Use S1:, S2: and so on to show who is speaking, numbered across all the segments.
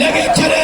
S1: লেগে ছেড়ে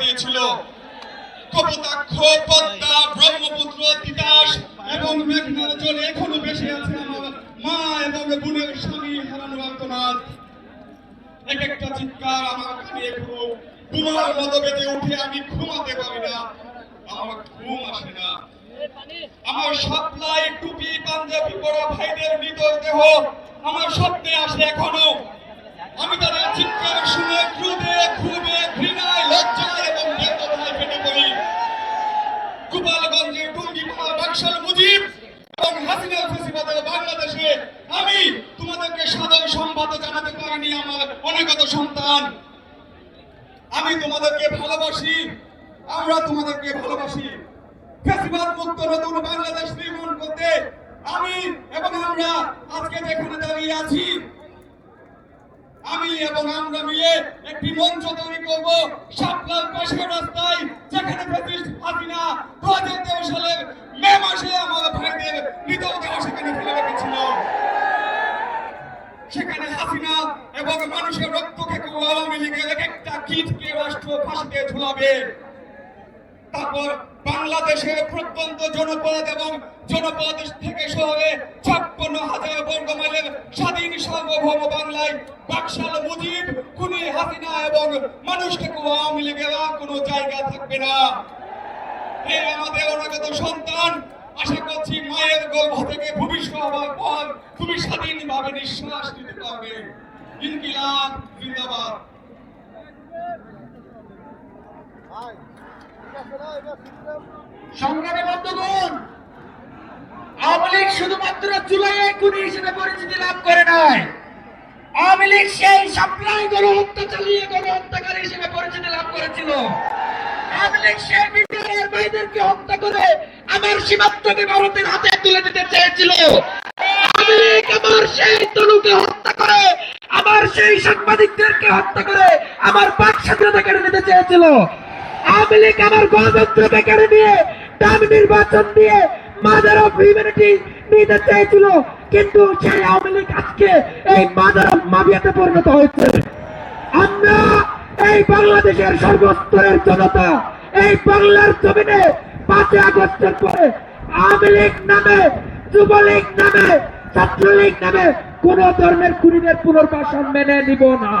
S1: দিয়েছিল। কপোতাক্ষ, পদ্মা, ব্রহ্মপুত্র, তিতাস এবং মেঘনার জল এখনও বেশি আছে আমার মা এবং বোনের স্বামী হারানো এক একটা চিৎকার আমার কানে তোমার মতো উঠে আমি ঘুমাতে পারি না। আমার ঘুম আসে না। আমার টুপি, পাঞ্জাবি পরা ভাইদের মৃতদেহ আমার স্বপ্নে আসে এখনও। আমি তাদের চিৎকার শুনে ক্রোধে, ক্ষোভে জানাতে পারিনি আমার অনেকত সন্তান। আমি তোমাদেরকে ভালোবাসি, আমরা তোমাদেরকে ভালোবাসি। ফেসিবাদ মুক্ত নতুন বাংলাদেশ নির্মাণ করতে আমি এবং আমরা আজকে যেখানে দাঁড়িয়ে আছি, আমি এবং আমরা মিলে একটি মঞ্চ তৈরি করব সাপলাল পাশের রাস্তায়, যেখানে হাসিনা দু হাজার তেরো সালের মে মাসে আমার ভাইদের মৃতদেহ এবং মানুষের রক্ত খেকো আওয়ামী লীগের এক একটা কীটকে রাষ্ট্র ফাঁসিতে ঝুলাবে। তারপর বাংলাদেশের প্রত্যন্ত জনপদ এবং জনপদ থেকে শহরে ছাপ্পান্ন হাজার বর্গ মাইলের স্বাধীন সার্বভৌম বাংলায় বাকশাল মুজিব, খুনি হাসিনা এবং মানুষকে আওয়ামী লীগের কোনো জায়গা থাকবে না। এই আমাদের অনাগত সন্তান, আশা করছি মায়ের গর্ভ থেকে ভবিষ্যৎ হওয়ার পর তুমি স্বাধীনভাবে নিঃশ্বাস নিতে পারবে। ইনকিলাব, জিন্দাবাদ।
S2: সংগ্রামী বন্ধুগণ, আওয়ামী লীগ শুধুমাত্র জুলাইয়ে খুনি হিসেবে পরিচিতি লাভ করে নাই। আওয়ামী লীগ সেই সাপ্লাই গণহত্যা চালিয়ে গণহত্যাকারী হিসেবে পরিচিতি লাভ করেছিল। আওয়ামী লীগ সেই বিদ্যালয়ের ভাইদেরকে হত্যা করে আমার সীমান্তকে ভারতের হাতে তুলে দিতে চেয়েছিল। আওয়ামী লীগ আমার সেই তনুকে হত্যা করে আমার সেই সাংবাদিকদেরকে হত্যা করে আমার পাক স্বাধীনতা কেড়ে নিতে চেয়েছিল। আওয়ামী লীগ আমার গণতন্ত্রকে কেড়ে নিয়ে দাম নির্বাচন দিয়ে মাদার অফ হিউম্যানিটি নিতে চেয়েছিল। কিন্তু সেই আওয়ামী লীগ আজকে এই মাদার অফ মাফিয়াতে পরিণত হয়েছে। আমরা এই বাংলাদেশের সর্বস্তরের জনতা, এই বাংলার জমিনে পাঁচই আগস্টের পরে আওয়ামী লীগ নামে, যুবলীগ নামে, ছাত্রলীগ নামে কোন ধর্মের খুনিদের পুনর্বাসন মেনে নিব না।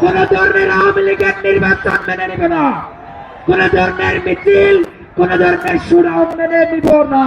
S2: কোন ধর্মের আওয়ামী লীগের নির্বাচন মেনে নিব না। কোন ধর্মের মিছিল, কোন ধর্মের সুরাও মেনে নিব না।